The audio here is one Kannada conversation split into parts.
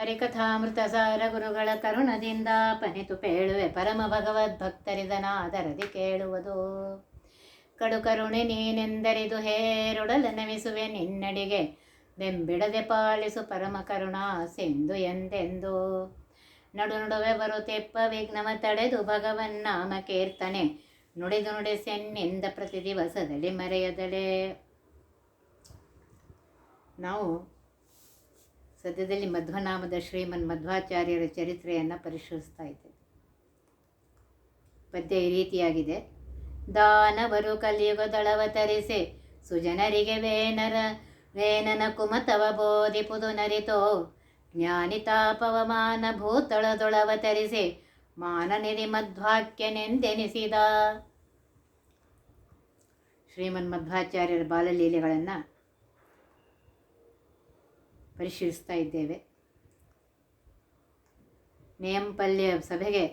ಹರಿಕಥಾಮೃತ ಸಾರ ಗುರುಗಳ ಕರುಣದಿಂದ ಪನಿತು ಪೇಳುವೆ ಪರಮ ಭಗವದ್ ಭಗವದ್ಭಕ್ತರಿದನಾದರದಿ ಕೇಳುವುದು. ಕಡು ಕರುಣೆ ನೀನೆಂದರಿದು ಹೇರುಡಲ ನಮಿಸುವೆ ನಿನ್ನಡಿಗೆ, ಬೆಂಬಿಡದೆ ಪಾಲಿಸು ಪರಮ ಕರುಣಾ ಸಿಂಧು ಎಂದೆಂದು. ನಡು ನಡುವೆ ಬರುತ್ತೆಪ್ಪ ವಿಘ್ನವ ತಡೆದು ಭಗವನ್ ನಾಮ ಕೀರ್ತನೆ, ನುಡಿದು ನುಡಿಸೆನ್ನಿಂದ ಪ್ರತಿ ದಿವಸದಲ್ಲಿ ಮರೆಯದಳೆ ನಾವು ಸದ್ಯದಲ್ಲಿ ಮಧ್ವನಾಮದ ಶ್ರೀಮನ್ ಮಧ್ವಾಚಾರ್ಯರ ಚರಿತ್ರೆಯನ್ನು ಪರಿಶೀಲಿಸ್ತಾ ಇದ್ದೇವೆ ಪದ್ಯ ಈ ರೀತಿಯಾಗಿದೆ. ದಾನವರು ಕಲಿಯುಗದಳವತರಿಸಿ ಸುಜನರಿಗೆ ವೇನರ, ವೇನನ ಕುಮತವ ಬೋಧಿಪುದು ನರಿತೋ ಜ್ಞಾನಿತಾಪವಮಾನ ಭೂತಳದೊಳವತರಿಸಿ ಮಾನನಿಧಿ ಮಧ್ವಾಕ್ಯನೆಂದೆನಿಸಿದ ಶ್ರೀಮನ್ ಮಧ್ವಾಚಾರ್ಯರ ಬಾಲಲೀಲೆಗಳನ್ನು ಪರಿಶೀಲಿಸ್ತಾ ಇದ್ದೇವೆ. ನೇಂಪಲ್ಯ ಸಭೆಗೆ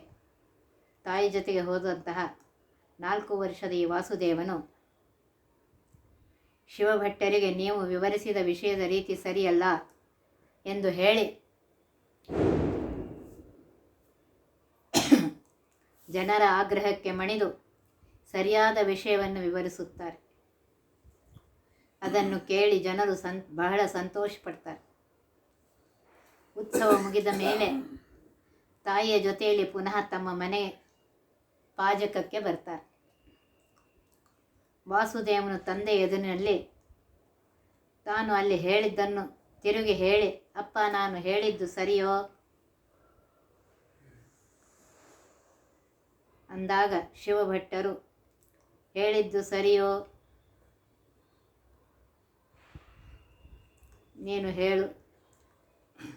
ತಾಯಿ ಜೊತೆಗೆ ಹೋದಂತಹ ನಾಲ್ಕು ವರ್ಷದ ಈ ವಾಸುದೇವನು ಶಿವಭಟ್ಟರಿಗೆ ನೀವು ವಿವರಿಸಿದ ವಿಷಯದ ರೀತಿ ಸರಿಯಲ್ಲ ಎಂದು ಹೇಳಿ ಜನರ ಆಗ್ರಹಕ್ಕೆ ಮಣಿದು ಸರಿಯಾದ ವಿಷಯವನ್ನು ವಿವರಿಸುತ್ತಾರೆ. ಅದನ್ನು ಕೇಳಿ ಜನರು ಸಂ, ಬಹಳ ಸಂತೋಷ ಪಡ್ತಾರೆ ಉತ್ಸವ ಮುಗಿದ ಮೇಲೆ ತಾಯಿಯ ಜೊತೆಯಲ್ಲಿ ಪುನಃ ತಮ್ಮ ಮನೆ ಪಾಜಕಕ್ಕೆ ಬರ್ತಾರೆ. ವಾಸುದೇವನು ತಂದೆ ಎದುರಿನಲ್ಲಿ ತಾನು ಅಲ್ಲಿ ಹೇಳಿದ್ದನ್ನು ತಿರುಗಿ ಹೇಳಿ, ಅಪ್ಪ, ನಾನು ಹೇಳಿದ್ದು ಸರಿಯೋ? ಅಂದಾಗ ಶಿವಭಟ್ಟರು, ಹೇಳಿದ್ದು ಸರಿಯೋ? ನೀನು ಹೇಳು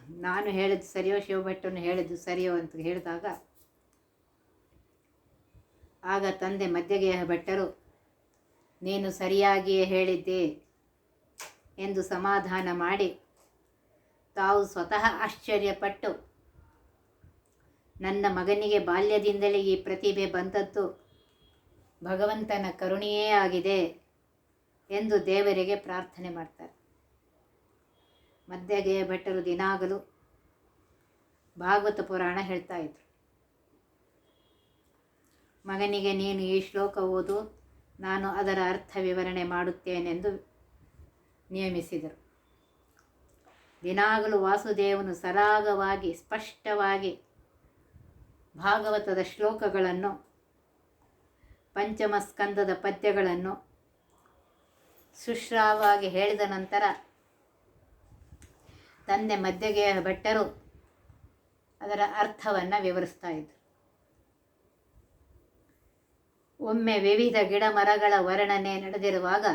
ನಾನು ಹೇಳಿದ್ದು ಸರಿಯೋ ಶಿವಭಟ್ಟನು ಹೇಳಿದ್ದು ಸರಿಯೋ ಅಂತ ಹೇಳಿದಾಗ, ಆಗ ತಂದೆ ಮಧ್ಯಗೇಹ ಭಟ್ಟರು, ನೀನು ಸರಿಯಾಗಿಯೇ ಹೇಳಿದ್ದೆ ಎಂದು ಸಮಾಧಾನ ಮಾಡಿ, ತಾವು ಸ್ವತಃ ಆಶ್ಚರ್ಯಪಟ್ಟು, ನನ್ನ ಮಗನಿಗೆ ಬಾಲ್ಯದಿಂದಲೇ ಈ ಪ್ರತಿಭೆ ಬಂದದ್ದು ಭಗವಂತನ ಕರುಣೆಯೇ ಆಗಿದೆ ಎಂದು ದೇವರಿಗೆ ಪ್ರಾರ್ಥನೆ ಮಾಡ್ತಾರೆ. ಮಧ್ಯಗೆಯ ಭಟ್ಟರು ದಿನಾಗಲೂ ಭಾಗವತ ಪುರಾಣ ಹೇಳ್ತಾ ಇದ್ರು. ಮಗನಿಗೆ ನೀನು ಈ ಶ್ಲೋಕ ಓದು, ನಾನು ಅದರ ಅರ್ಥ ವಿವರಣೆ ಮಾಡುತ್ತೇನೆಂದು ನಿಯಮಿಸಿದರು. ದಿನಾಗಲೂ ವಾಸುದೇವನು ಸರಾಗವಾಗಿ, ಸ್ಪಷ್ಟವಾಗಿ ಭಾಗವತದ ಶ್ಲೋಕಗಳನ್ನು, ಪಂಚಮ ಸ್ಕಂದದ ಪದ್ಯಗಳನ್ನು ಸುಶ್ರಾವಾಗಿ ಹೇಳಿದ ನಂತರ ತಂದೆ ಮಧ್ಯಗೆ ಭಟ್ಟರು ಅದರ ಅರ್ಥವನ್ನು ವಿವರಿಸ್ತಾ ಇದ್ದರು ಒಮ್ಮೆ ವಿವಿಧ ಗಿಡ ಮರಗಳ ವರ್ಣನೆ ನಡೆದಿರುವಾಗ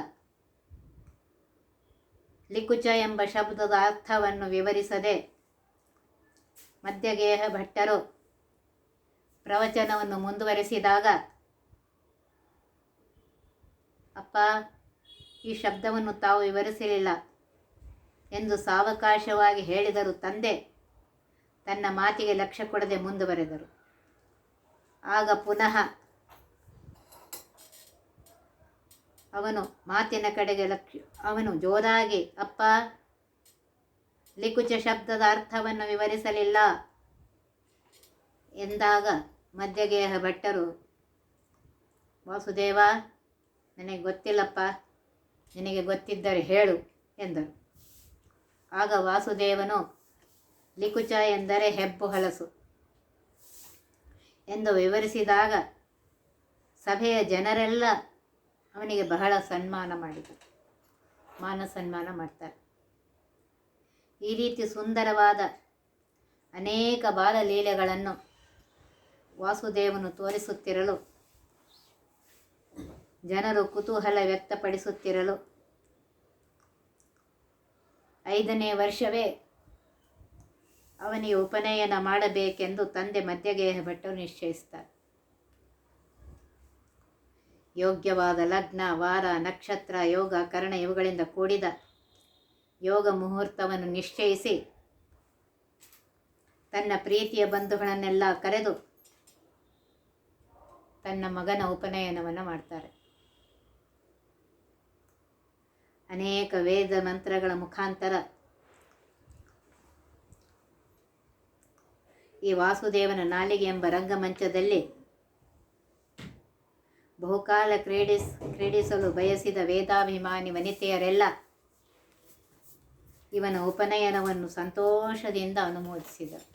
ಲಿಕುಚ ಎಂಬ ಶಬ್ದದ ಅರ್ಥವನ್ನು ವಿವರಿಸದೆ ಮಧ್ಯಗೇಹ ಭಟ್ಟರು ಪ್ರವಚನವನ್ನು ಮುಂದುವರೆಸಿದಾಗ, ಅಪ್ಪ, ಈ ಶಬ್ದವನ್ನು ತಾವು ವಿವರಿಸಲಿಲ್ಲ. ಎಂದು ಸಾವಕಾಶವಾಗಿ ಹೇಳಿದರು ತಂದೆ. ತನ್ನ ಮಾತಿಗೆ ಲಕ್ಷ್ಯ ಕೊಡದೆ ಮುಂದುವರೆದರು. ಆಗ ಪುನಃ ಅವನು ಮಾತಿನ ಕಡೆಗೆ ಲಕ್ಷ ಅವನು ಜೋರಾಗಿ, ಅಪ್ಪ ಲಿಕುಚ ಶಬ್ದದ ಅರ್ಥವನ್ನು ವಿವರಿಸಲಿಲ್ಲ ಎಂದಾಗ ಮಧ್ಯಗೇಹ ಭಟ್ಟರು, ವಾಸುದೇವ, ನನಗೆ ಗೊತ್ತಿಲ್ಲಪ್ಪ, ನಿನಗೆ ಗೊತ್ತಿದ್ದರೆ ಹೇಳು ಎಂದರು. ಆಗ ವಾಸುದೇವನು, ಲಿಕುಚ ಎಂದರೆ ಹೆಬ್ಬು ಹಲಸು ಎಂದು ವಿವರಿಸಿದಾಗ ಸಭೆಯ ಜನರೆಲ್ಲ ಅವನಿಗೆ ಬಹಳ ಸನ್ಮಾನ ಮಾಡಿದರು ಮಾನ ಸನ್ಮಾನ ಮಾಡ್ತಾರೆ. ಈ ರೀತಿ ಸುಂದರವಾದ ಅನೇಕ ಬಾಲಲೀಲೆಗಳನ್ನು ವಾಸುದೇವನು ತೋರಿಸುತ್ತಿರಲು, ಜನರು ಕುತೂಹಲ ವ್ಯಕ್ತಪಡಿಸುತ್ತಿರಲು ಐದನೇ ವರ್ಷವೇ ಅವನಿಗೆ ಉಪನಯನ ಮಾಡಬೇಕೆಂದು ತಂದೆ ಮಧ್ಯಗೇಹ ಭಟ್ಟು ನಿಶ್ಚಯಿಸ್ತಾರೆ. ಯೋಗ್ಯವಾದ ಲಗ್ನ, ವಾರ, ನಕ್ಷತ್ರ, ಯೋಗ, ಕರ್ಣ ಇವುಗಳಿಂದ ಕೂಡಿದ ಯೋಗ ಮುಹೂರ್ತವನ್ನು ನಿಶ್ಚಯಿಸಿ ತನ್ನ ಪ್ರೀತಿಯ ಬಂಧುಗಳನ್ನೆಲ್ಲ ಕರೆದು ತನ್ನ ಮಗನ ಉಪನಯನವನ್ನು ಮಾಡ್ತಾರೆ. ಅನೇಕ ವೇದ ಮಂತ್ರಗಳ ಮುಖಾಂತರ ಈ ವಾಸುದೇವನ ನಾಲಿಗೆ ಎಂಬ ರಂಗಮಂಚದಲ್ಲಿ ಬಹುಕಾಲ ಕ್ರೀಡಿಸ್, ಕ್ರೀಡಿಸಲು ಬಯಸಿದ ವೇದಾಭಿಮಾನಿ ವನಿತೆಯರೆಲ್ಲ ಇವನ ಉಪನಯನವನ್ನು ಸಂತೋಷದಿಂದ ಅನುಮೋದಿಸಿದರು.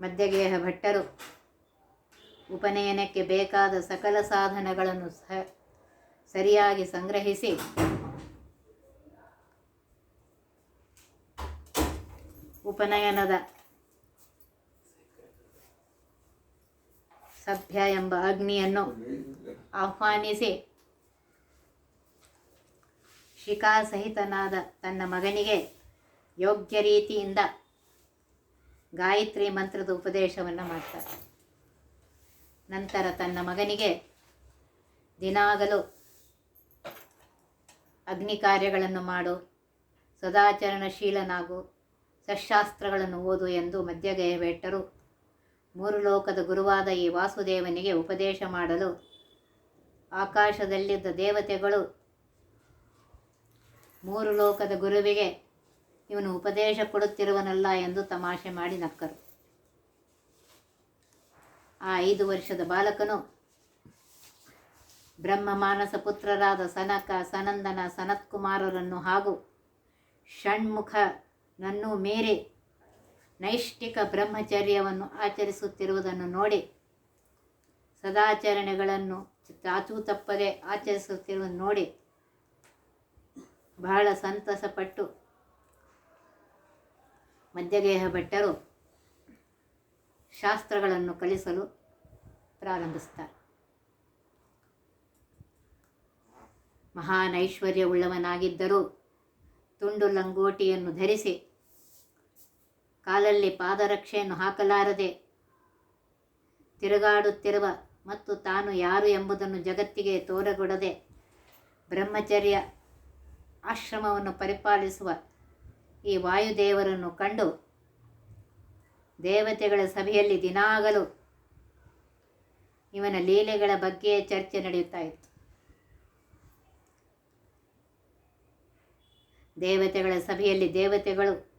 ಮಧ್ಯಗೇಹ ಭಟ್ಟರು ಉಪನಯನಕ್ಕೆ ಬೇಕಾದ ಸಕಲ ಸಾಧನಗಳನ್ನು ಸ ಸರಿಯಾಗಿ ಸಂಗ್ರಹಿಸಿ. ಉಪನಯನದ ಸಭ್ಯ ಎಂಬ ಅಗ್ನಿಯನ್ನು ಆಹ್ವಾನಿಸಿ. ಶಿಖಾಸಹಿತನಾದ ತನ್ನ ಮಗನಿಗೆ ಯೋಗ್ಯ ರೀತಿಯಿಂದ ಗಾಯತ್ರಿ ಮಂತ್ರದ ಉಪದೇಶವನ್ನು ಮಾಡ್ತಾರೆ ನಂತರ ತನ್ನ ಮಗನಿಗೆ ದಿನಾಗಲೂ ಅಗ್ನಿ ಕಾರ್ಯಗಳನ್ನು ಮಾಡು. ಸದಾಚರಣಶೀಲನಾಗು. ಸಶಾಸ್ತ್ರಗಳನ್ನು ಓದು ಎಂದು ಮಧ್ಯಗಯ ಭಟ್ಟರು ಮೂರು ಲೋಕದ ಗುರುವಾದ ಈ ವಾಸುದೇವನಿಗೆ ಉಪದೇಶ ಮಾಡಲು ಆಕಾಶದಲ್ಲಿದ್ದ ದೇವತೆಗಳು ಮೂರು ಲೋಕದ ಗುರುವಿಗೆ ಇವನು ಉಪದೇಶ ಕೊಡುತ್ತಿರುವನಲ್ಲ ಎಂದು ತಮಾಷೆ ಮಾಡಿ ನಕ್ಕರು. ಆ ಐದು ವರ್ಷದ ಬಾಲಕನು ಬ್ರಹ್ಮ ಮಾನಸ ಪುತ್ರರಾದ ಸನಕ, ಸನಂದನ, ಸನತ್ಕುಮಾರರನ್ನು ಹಾಗೂ ಷಣ್ಮುಖನನ್ನು ಮೇರೆ ನೈಷ್ಠಿಕ ಬ್ರಹ್ಮಚರ್ಯವನ್ನು ಆಚರಿಸುತ್ತಿರುವುದನ್ನು ನೋಡಿ ಸದಾಚರಣೆಗಳನ್ನು ಚಾಚೂ ತಪ್ಪದೆ ಆಚರಿಸುತ್ತಿರುವುದನ್ನು ನೋಡಿ ಬಹಳ ಸಂತಸಪಟ್ಟು ಮಧ್ಯಗೇಹ ಭಟ್ಟರು ಶಾಸ್ತ್ರಗಳನ್ನು ಕಲಿಸಲು ಪ್ರಾರಂಭಿಸ್ತಾರೆ ಮಹಾನೈಶ್ವರ್ಯವುಳ್ಳವನಾಗಿದ್ದರೂ ತುಂಡು ಲಂಗೋಟಿಯನ್ನು ಧರಿಸಿ ಕಾಲಲ್ಲಿ ಪಾದರಕ್ಷೆಯನ್ನು ಹಾಕಲಾರದೆ ತಿರುಗಾಡುತ್ತಿರುವ ಮತ್ತು ತಾನು ಯಾರು ಎಂಬುದನ್ನು ಜಗತ್ತಿಗೆ ತೋರಗೊಡದೆ ಬ್ರಹ್ಮಚರ್ಯ ಆಶ್ರಮವನ್ನು ಪರಿಪಾಲಿಸುವ ಈ ವಾಯುದೇವರನ್ನು ಕಂಡು ದೇವತೆಗಳ ಸಭೆಯಲ್ಲಿ ದಿನಾಗಲೂ ಇವನ ಲೀಲೆಗಳ ಬಗ್ಗೆ ಚರ್ಚೆ ನಡೆಯುತ್ತಾ ಇತ್ತು. ದೇವತೆಗಳ ಸಭೆಯಲ್ಲಿ ದೇವತೆಗಳು.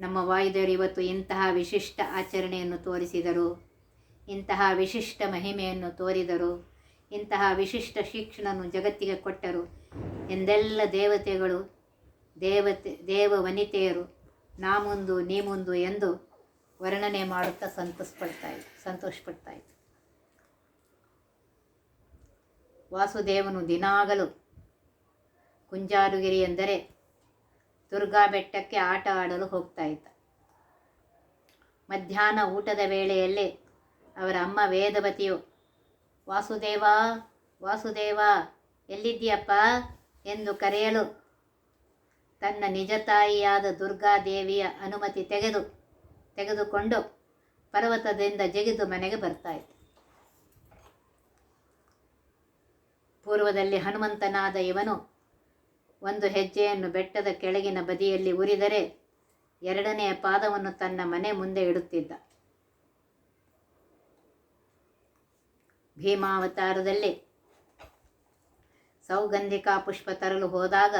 ನಮ್ಮ ವಾಯುದೇವರು ಇವತ್ತು ಇಂತಹ ವಿಶಿಷ್ಟ ಆಚರಣೆಯನ್ನು ತೋರಿಸಿದರು. ಇಂತಹ ವಿಶಿಷ್ಟ ಮಹಿಮೆಯನ್ನು ತೋರಿದರು. ಇಂತಹ ವಿಶಿಷ್ಟ ಶಿಕ್ಷಣವನ್ನು ಜಗತ್ತಿಗೆ ಕೊಟ್ಟರು. ಎಂದೆಲ್ಲ ದೇವತೆಗಳು, ದೇವತೆ, ದೇವ ವನಿತೆಯರು ನಾ ಮುಂದು ನೀ ಮುಂದು ಎಂದು ವರ್ಣನೆ ಮಾಡುತ್ತಾ ಸಂತೋಷಪಡ್ತಾ ಇತ್ತು ಸಂತೋಷಪಡ್ತಾ ಇತ್ತು ವಾಸುದೇವನು ದಿನಾಗಲೂ ಕುಂಜಾರುಗಿರಿ ಎಂದರೆ ದುರ್ಗಾ ಬೆಟ್ಟಕ್ಕೆ ಆಟ ಆಡಲು ಹೋಗ್ತಾ ಇದ್ದ. ಮಧ್ಯಾಹ್ನ ಊಟದ ವೇಳೆಯಲ್ಲಿ ಅವರ ಅಮ್ಮ ವೇದವತಿಯು ವಾಸುದೇವ ವಾಸುದೇವ, ಎಲ್ಲಿದ್ದೀಯಪ್ಪ? ಎಂದು ಕರೆಯಲು ತನ್ನ ನಿಜ ತಾಯಿಯಾದ ದುರ್ಗಾದೇವಿಯ ಅನುಮತಿ ತೆಗೆದು, ತೆಗೆದುಕೊಂಡು ಪರ್ವತದಿಂದ ಜಗಿದು ಮನೆಗೆ ಬರ್ತಾ ಇತ್ತು ಪೂರ್ವದಲ್ಲಿ ಹನುಮಂತನಾದ ಇವನು ಒಂದು ಹೆಜ್ಜೆಯನ್ನು ಬೆಟ್ಟದ ಕೆಳಗಿನ ಬದಿಯಲ್ಲಿ ಉರಿದರೆ ಎರಡನೆಯ ಪಾದವನ್ನು ತನ್ನ ಮನೆ ಮುಂದೆ ಇಡುತ್ತಿದ್ದ. ಭೀಮಾವತಾರದಲ್ಲಿ ಸೌಗಂಧಿಕಾ ಪುಷ್ಪ ತರಲು ಹೋದಾಗ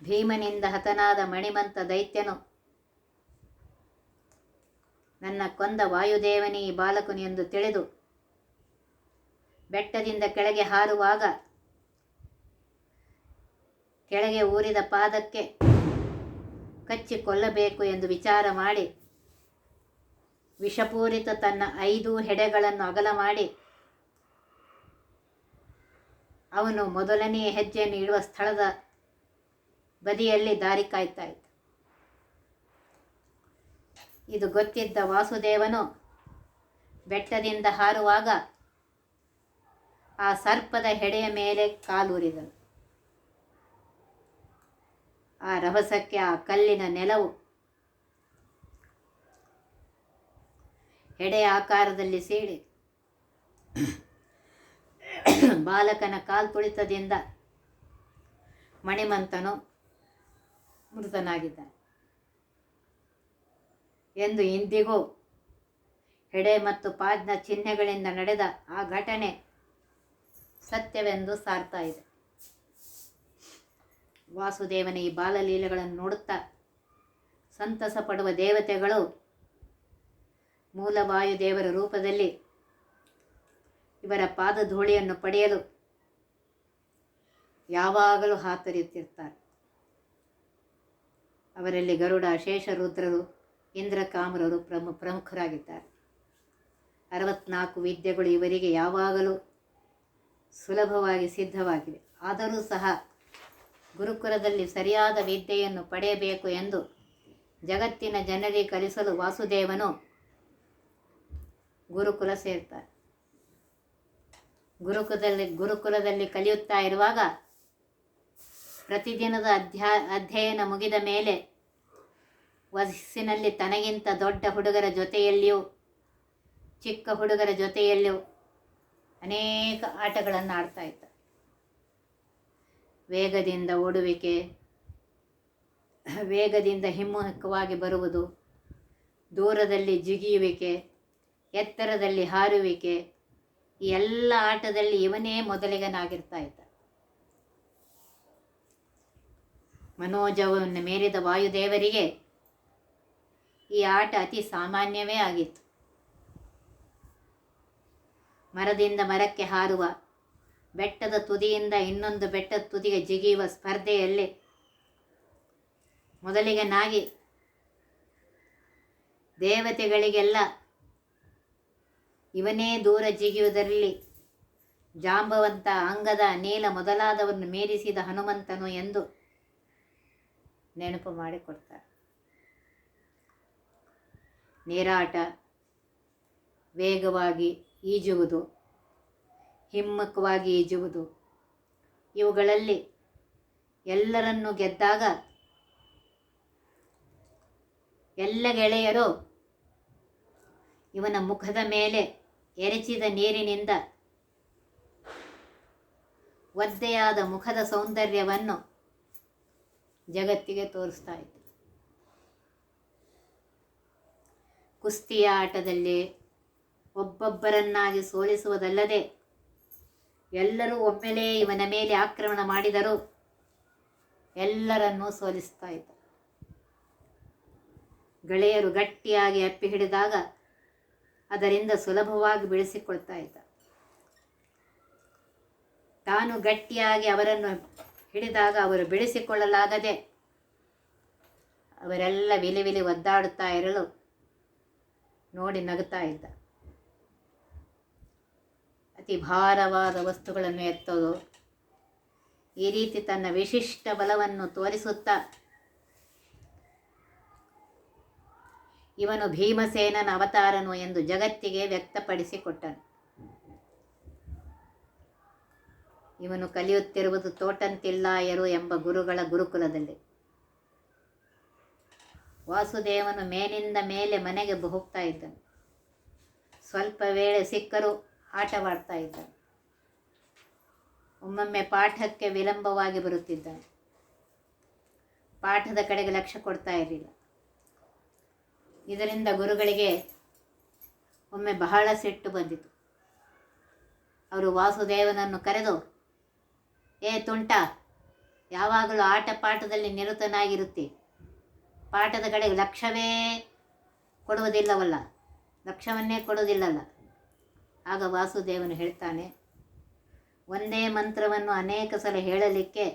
ಭೀಮನಿಂದ ಹತನಾದ ಮಣಿಮಂತ ದೈತ್ಯನು, ನನ್ನ ಕೊಂದ ವಾಯುದೇವನಿ ಬಾಲಕನು ಎಂದು ತಿಳಿದು ಬೆಟ್ಟದಿಂದ ಕೆಳಗೆ ಹಾರುವಾಗ ಕೆಳಗೆ ಊರಿದ ಪಾದಕ್ಕೆ ಕಚ್ಚಿ ಕೊಲ್ಲಬೇಕು ಎಂದು ವಿಚಾರ ಮಾಡಿ, ವಿಷಪೂರಿತ ತನ್ನ ಐದು ಹೆಡೆಗಳನ್ನು ಅಗಲ ಮಾಡಿ, ಅವನು ಮೊದಲನೆಯ ಹೆಜ್ಜೆಯನ್ನು ಇಡುವ ಸ್ಥಳದ ಬದಿಯಲ್ಲಿ ದಾರಿ ಕಾಯ್ತಾ ಇದು ಗೊತ್ತಿದ್ದ ವಾಸುದೇವನು ಬೆಟ್ಟದಿಂದ ಹಾರುವಾಗ ಆ ಸರ್ಪದ ಹೆಡೆಯ ಮೇಲೆ ಕಾಲೂರಿದನು. ಆ ರಭಸಕ್ಕೆ ಆ ಕಲ್ಲಿನ ನೆಲವು. ಹೆಡೆ ಆಕಾರದಲ್ಲಿ ಸೇಡಿ ಬಾಲಕನ ಕಾಲ್ತುಳಿತದಿಂದ ಮಣಿಮಂತನು ಮೃತನಾಗಿದ್ದಾನೆ. ಎಂದು ಇಂದಿಗೂ ಹೆಡೆ ಮತ್ತು ಪಾದ್ನ ಚಿಹ್ನೆಗಳಿಂದ ನಡೆದ ಆ ಘಟನೆ ಸತ್ಯವೆಂದು ಸಾರ್ತಾ ಇದೆ. ವಾಸುದೇವನ ಈ ಬಾಲಲೀಲೆಗಳನ್ನು ನೋಡುತ್ತಾ ಸಂತಸ ಪಡುವ ದೇವತೆಗಳು ಮೂಲವಾಯುದೇವರ ರೂಪದಲ್ಲಿ ಇವರ ಪಾದಧೂಳಿಯನ್ನು ಪಡೆಯಲು ಯಾವಾಗಲೂ ಹಾತೊರೆಯುತ್ತಿರ್ತಾರೆ. ಅವರಲ್ಲಿ ಗರುಡ, ಶೇಷ, ರುದ್ರರು, ಇಂದ್ರಕಾಮರರು ಪ್ರಮು ಪ್ರಮುಖರಾಗಿದ್ದಾರೆ. ಅರವತ್ನಾಲ್ಕು ವಿದ್ಯೆಗಳು ಇವರಿಗೆ ಯಾವಾಗಲೂ ಸುಲಭವಾಗಿ ಸಿದ್ಧವಾಗಿವೆ. ಆದರೂ ಸಹ ಗುರುಕುಲದಲ್ಲಿ ಸರಿಯಾದ ವಿದ್ಯೆಯನ್ನು ಪಡೆಯಬೇಕು ಎಂದು ಜಗತ್ತಿನ ಜನರಿಗೆ ಕಲಿಸಲು ವಾಸುದೇವನು ಗುರುಕುಲ ಸೇರ್ತಾರೆ. ಗುರುಕುಲದಲ್ಲಿ ಗುರುಕುಲದಲ್ಲಿ ಕಲಿಯುತ್ತಾ ಇರುವಾಗ ಪ್ರತಿದಿನದ ಅಧ್ಯಾ, ಅಧ್ಯಯನ ಮುಗಿದ ಮೇಲೆ ವಯಸ್ಸಿನಲ್ಲಿ ತನಗಿಂತ ದೊಡ್ಡ ಹುಡುಗರ ಜೊತೆಯಲ್ಲಿಯೂ, ಚಿಕ್ಕ ಹುಡುಗರ ಜೊತೆಯಲ್ಲಿಯೂ ಅನೇಕ ಆಟಗಳನ್ನು ಆಡ್ತಾ ಇದ್ದ. ವೇಗದಿಂದ ಓಡುವಿಕೆ, ವೇಗದಿಂದ ಹಿಮ್ಮುಖವಾಗಿ ಬರುವುದು, ದೂರದಲ್ಲಿ ಜಿಗಿಯುವಿಕೆ, ಎತ್ತರದಲ್ಲಿ ಹಾರುವಿಕೆ, ಈ ಎಲ್ಲ ಆಟದಲ್ಲಿ ಇವನೇ ಮೊದಲಿಗನಾಗಿರ್ತಾ ಇದ್ದ. ಮನೋಜವನ್ನು ಮೇರಿದ ವಾಯುದೇವರಿಗೆ ಈ ಆಟ ಅತಿ ಸಾಮಾನ್ಯವೇ ಆಗಿತ್ತು. ಮರದಿಂದ ಮರಕ್ಕೆ ಹಾರುವ ಬೆಟ್ಟದ ತುದಿಯಿಂದ ಇನ್ನೊಂದು ಬೆಟ್ಟದ ತುದಿಗೆ ಜಿಗಿಯುವ ಸ್ಪರ್ಧೆಯಲ್ಲಿ ಮೊದಲಿಗನಾಗಿ ದೇವತೆಗಳಿಗೆಲ್ಲ ಇವನೇ ದೂರ ಜಿಗಿಯುವುದರಲ್ಲಿ ಜಾಂಬವಂತ ಅಂಗದ ನೀಲ ಮೊದಲಾದವನ್ನು ಮೀರಿಸಿದ ಹನುಮಂತನು ಎಂದು ನೆನಪು ಮಾಡಿಕೊಡ್ತಾರೆ. ನೀರಾಟ, ವೇಗವಾಗಿ ಈಜುವುದು ಹಿಮ್ಮುಖವಾಗಿ ಈಜುವುದು. ಇವುಗಳಲ್ಲಿ ಎಲ್ಲರನ್ನು ಗೆದ್ದಾಗ ಎಲ್ಲ ಗೆಳೆಯರು ಇವನ ಮುಖದ ಮೇಲೆ ಎರಚಿದ ನೀರಿನಿಂದ ಒದ್ದೆಯಾದ ಮುಖದ ಸೌಂದರ್ಯವನ್ನು ಜಗತ್ತಿಗೆ ತೋರಿಸ್ತಾ ಇತ್ತು ಕುಸ್ತಿಯ ಆಟದಲ್ಲಿ ಒಬ್ಬೊಬ್ಬರನ್ನಾಗಿ ಸೋಲಿಸುವುದಲ್ಲದೆ ಎಲ್ಲರೂ ಒಮ್ಮೆಲೇ ಇವನ ಮೇಲೆ ಆಕ್ರಮಣ ಮಾಡಿದರು. ಎಲ್ಲರನ್ನೂ ಸೋಲಿಸ್ತಾ ಇದ್ದ. ಗೆಳೆಯರು ಗಟ್ಟಿಯಾಗಿ ಅಪ್ಪಿ ಹಿಡಿದಾಗ ಅದರಿಂದ ಸುಲಭವಾಗಿ ಬೆಳೆಸಿಕೊಳ್ತಾ ಇದ್ದ. ತಾನು ಗಟ್ಟಿಯಾಗಿ ಅವರನ್ನು ಹಿಡಿದಾಗ ಅವರು ಬೆಳೆಸಿಕೊಳ್ಳಲಾಗದೆ ಅವರೆಲ್ಲ ವಿಲಿ ವಿಲಿ ಒದ್ದಾಡುತ್ತಾ ಇರಲು ನೋಡಿ ನಗುತ್ತಾ ಇದ್ದ. ಅತಿ ಭಾರವಾದ ವಸ್ತುಗಳನ್ನು ಎತ್ತೋದು. ಈ ರೀತಿ ತನ್ನ ವಿಶಿಷ್ಟ ಬಲವನ್ನು ತೋರಿಸುತ್ತಾ ಇವನು ಭೀಮಸೇನನ ಅವತಾರನು ಎಂದು ಜಗತ್ತಿಗೆ ವ್ಯಕ್ತಪಡಿಸಿಕೊಟ್ಟನು. ಇವನು ಕಲಿಯುತ್ತಿರುವುದು ತೋಟಂತಿಲ್ಲಾಯರು ಎಂಬ ಗುರುಗಳ ಗುರುಕುಲದಲ್ಲಿ. ವಾಸುದೇವನು ಮೇಲಿಂದ ಮೇಲೆ ಮನೆಗೆ ಹೋಗ್ತಾ ಇದ್ದನು. ಸ್ವಲ್ಪ ವೇಳೆ ಸಿಕ್ಕರೂ ಆಟವಾಡ್ತಾ ಇದ್ದಾನೆ. ಒಮ್ಮೊಮ್ಮೆ ಪಾಠಕ್ಕೆ ವಿಳಂಬವಾಗಿ ಬರುತ್ತಿದ್ದಾನೆ. ಪಾಠದ ಕಡೆಗೆ ಲಕ್ಷ್ಯ ಕೊಡ್ತಾ ಇರಲಿಲ್ಲ. ಇದರಿಂದ ಗುರುಗಳಿಗೆ ಒಮ್ಮೆ ಬಹಳ ಸಿಟ್ಟು ಬಂದಿತು. ಅವರು ವಾಸುದೇವನನ್ನು ಕರೆದು, ಏ ತುಂಟ, ಯಾವಾಗಲೂ ಆಟ ಪಾಠದಲ್ಲಿ ನಿರತನಾಗಿರುತ್ತೆ. ಪಾಠದ ಕಡೆಗೆ ಲಕ್ಷ್ಯವೇ ಕೊಡುವುದಿಲ್ಲವಲ್ಲ. ಲಕ್ಷ್ಯವನ್ನೇ ಕೊಡುವುದಿಲ್ಲಲ್ಲ. ಆಗ ವಾಸುದೇವನು ಹೇಳ್ತಾನೆ, ಒಂದೇ ಮಂತ್ರವನ್ನು ಅನೇಕ ಸಲ ಹೇಳಲಿಕ್ಕೆ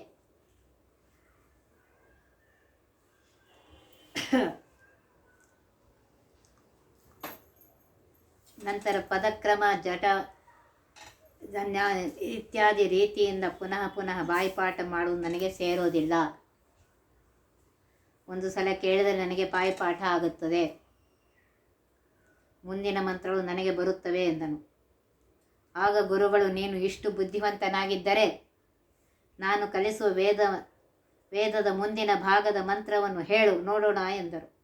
ನಂತರ ಪದಕ್ರಮ, ಜಟ ಇತ್ಯಾದಿ ರೀತಿಯಿಂದ ಪುನಃ ಪುನಃ ಬಾಯಿಪಾಠ ಮಾಡುವುದು ನನಗೆ ಸೇರೋದಿಲ್ಲ. ಒಂದು ಸಲ ಕೇಳಿದರೆ ನನಗೆ ಬಾಯಿಪಾಠ ಆಗುತ್ತದೆ. ಮುಂದಿನ ಮಂತ್ರಗಳು ನನಗೆ ಬರುತ್ತವೆ ಎಂದನು. ಆಗ ಗುರುಗಳು, ನೀನು ಇಷ್ಟು ಬುದ್ಧಿವಂತನಾಗಿದ್ದರೆ ನಾನು ಕಲಿಸುವ ವೇದ, ವೇದದ ಮುಂದಿನ ಭಾಗದ ಮಂತ್ರವನ್ನು ಹೇಳು, ನೋಡೋಣ, ಎಂದರು.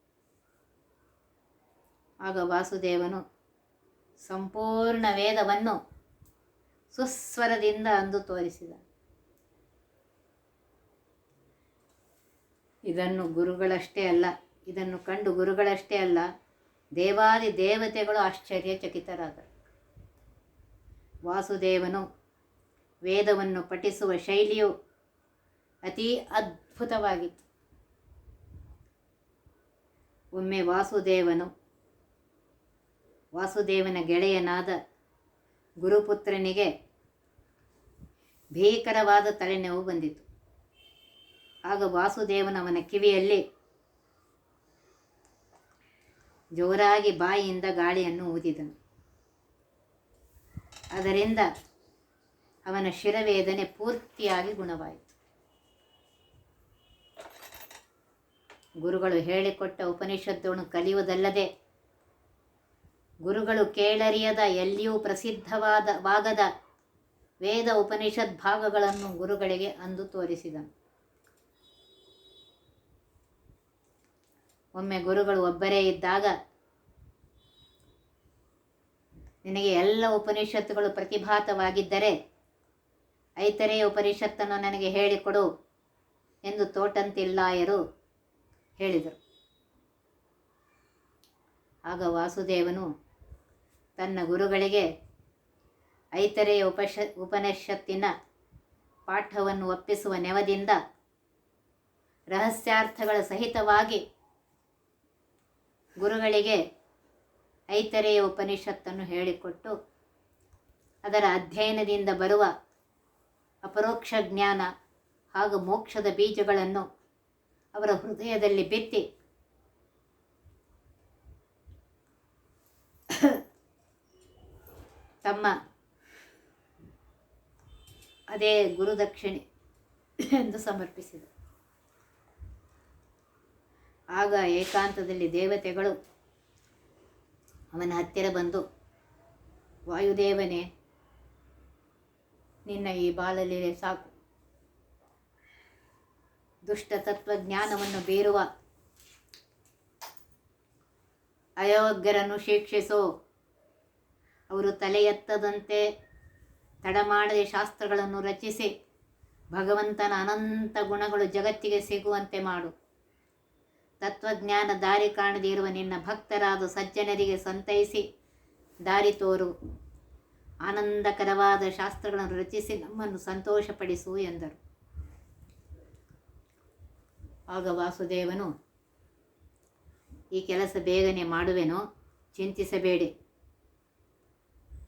ಆಗ ವಾಸುದೇವನು, ಸಂಪೂರ್ಣ ವೇದವನ್ನು ಸುಸ್ವರದಿಂದ ಅಂದು ತೋರಿಸಿದ. ಇದನ್ನು ಗುರುಗಳಷ್ಟೇ ಅಲ್ಲ, ಇದನ್ನು ಕಂಡು ಗುರುಗಳಷ್ಟೇ ಅಲ್ಲ, ದೇವಾದಿ ದೇವತೆಗಳು ಆಶ್ಚರ್ಯಚಕಿತರಾದರು. ವಾಸುದೇವನು ವೇದವನ್ನು ಪಠಿಸುವ ಶೈಲಿಯು ಅತಿ ಅದ್ಭುತವಾಗಿತ್ತು. ಒಮ್ಮೆ ವಾಸುದೇವನು, ವಾಸುದೇವನ ಗೆಳೆಯನಾದ ಗುರುಪುತ್ರನಿಗೆ ಭೀಕರವಾದ ತಲೆನೋವು ಬಂದಿತು ಆಗ ವಾಸುದೇವನವನ ಕಿವಿಯಲ್ಲಿ ಜೋರಾಗಿ ಬಾಯಿಯಿಂದ ಗಾಳಿಯನ್ನು ಊದಿದನು. ಅದರಿಂದ ಅವನ ಶಿರವೇದನೆ ಪೂರ್ತಿಯಾಗಿ ಗುಣವಾಯಿತು. ಗುರುಗಳು ಹೇಳಿಕೊಟ್ಟ ಉಪನಿಷತ್ತುಗಳನ್ನು ಕಲಿಯುವುದಲ್ಲದೆ ಗುರುಗಳು ಕೇಳರಿಯದ ಎಲ್ಲಿಯೂ ಪ್ರಸಿದ್ಧವಾದ ವಾಗದ ವೇದ ಉಪನಿಷತ್ ಭಾಗಗಳನ್ನು ಗುರುಗಳಿಗೆ ಅಂದು ತೋರಿಸಿದನು. ಒಮ್ಮೆ ಗುರುಗಳು ಒಬ್ಬರೇ ಇದ್ದಾಗ ನಿನಗೆ ಎಲ್ಲ ಉಪನಿಷತ್ತುಗಳು ಪ್ರತಿಭಾತವಾಗಿದ್ದರೆ ಐತರೆಯ ಉಪನಿಷತ್ತನ್ನು ನನಗೆ ಹೇಳಿಕೊಡು ಎಂದು ತೋಟಂತಿಲ್ಲಾಯರು ಹೇಳಿದರು. ಆಗ ವಾಸುದೇವನು ತನ್ನ ಗುರುಗಳಿಗೆ ಐತರೆಯ ಉಪಶ ಉಪನಿಷತ್ತಿನ ಪಾಠವನ್ನು ಒಪ್ಪಿಸುವ ನೆವದಿಂದ ರಹಸ್ಯಾರ್ಥಗಳ ಸಹಿತವಾಗಿ ಗುರುಗಳಿಗೆ ಐತರೆಯ ಉಪನಿಷತ್ತನ್ನು ಹೇಳಿಕೊಟ್ಟು ಅದರ ಅಧ್ಯಯನದಿಂದ ಬರುವ ಅಪರೋಕ್ಷ ಜ್ಞಾನ ಹಾಗೂ ಮೋಕ್ಷದ ಬೀಜಗಳನ್ನು ಅವರ ಹೃದಯದಲ್ಲಿ ಬಿತ್ತಿ ತಮ್ಮ ಅದೇ ಗುರುದಕ್ಷಿಣೆ ಎಂದು ಸಮರ್ಪಿಸಿದರು. ಆಗ ಏಕಾಂತದಲ್ಲಿ ದೇವತೆಗಳು ಅವನ ಹತ್ತಿರ ಬಂದು, ವಾಯುದೇವನೇ, ನಿನ್ನ ಈ ಬಾಲಲೀಲೆ ಸಾಕು. ದುಷ್ಟ ತತ್ವಜ್ಞಾನವನ್ನು ಬೀರುವ ಅಯೋಗ್ಯರನ್ನು ಶಿಕ್ಷಿಸೋ. ಅವರು ತಲೆ ಎತ್ತದಂತೆ ತಡಮಾಡದೆ ಶಾಸ್ತ್ರಗಳನ್ನು ರಚಿಸಿ, ಭಗವಂತನ ಅನಂತ ಗುಣಗಳು ಜಗತ್ತಿಗೆ ಸಿಗುವಂತೆ ಮಾಡು. ತತ್ವಜ್ಞಾನ ದಾರಿ ಕಾಣದೇ ಇರುವ ನಿನ್ನ ಭಕ್ತರಾದ ಸಜ್ಜನರಿಗೆ ಸಂತೈಸಿ. ದಾರಿ ತೋರು. ಆನಂದಕರವಾದ ಶಾಸ್ತ್ರಗಳನ್ನು ರಚಿಸಿ ನಮ್ಮನ್ನು ಸಂತೋಷಪಡಿಸು ಎಂದರು. ಆಗ ವಾಸುದೇವನು, ಈ ಕೆಲಸ ಬೇಗನೆ ಮಾಡುವೆನೋ? ಚಿಂತಿಸಬೇಡಿ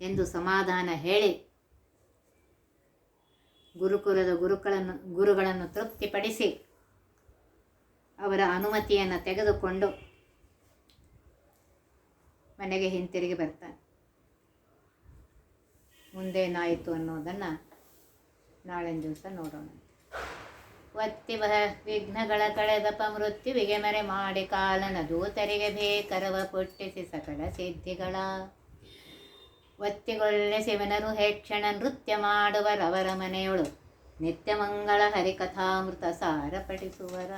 ಎಂದು ಸಮಾಧಾನ ಹೇಳಿ, ಗುರುಕುಲದ ಗುರುಗಳನ್ನು ಗುರುಗಳನ್ನು ತೃಪ್ತಿಪಡಿಸಿ. ಅವರ ಅನುಮತಿಯನ್ನು ತೆಗೆದುಕೊಂಡು ಮನೆಗೆ ಹಿಂತಿರುಗಿ ಬರ್ತಾನೆ. ಮುಂದೇನಾಯಿತು ಅನ್ನೋದನ್ನು ನಾಳಿನ ದಿವಸ ನೋಡೋಣ. ಒತ್ತಿ ಬಹ ವಿಘ್ನಗಳ ಕಳೆದಪ್ಪ ಮೃತ್ಯುವಿಗೆ ಮರೆ ಮಾಡಿ ಕಾಲನ ದೂತರಿಗೆ ಬೇಕರವ ಪುಟ್ಟಿಸಿ ಸಕಲ ಸಿದ್ಧಿಗಳ. ಒತ್ತಿಗೊಳ್ಳೆ ಶಿವನರು ಹೇಕ್ಷಣ ನೃತ್ಯ ಮಾಡುವರವರ ಮನೆಯೊಳು ನಿತ್ಯ ಮಂಗಳ ಹರಿಕಥಾಮೃತ ಸಾರ ಪಠಿಸುವರ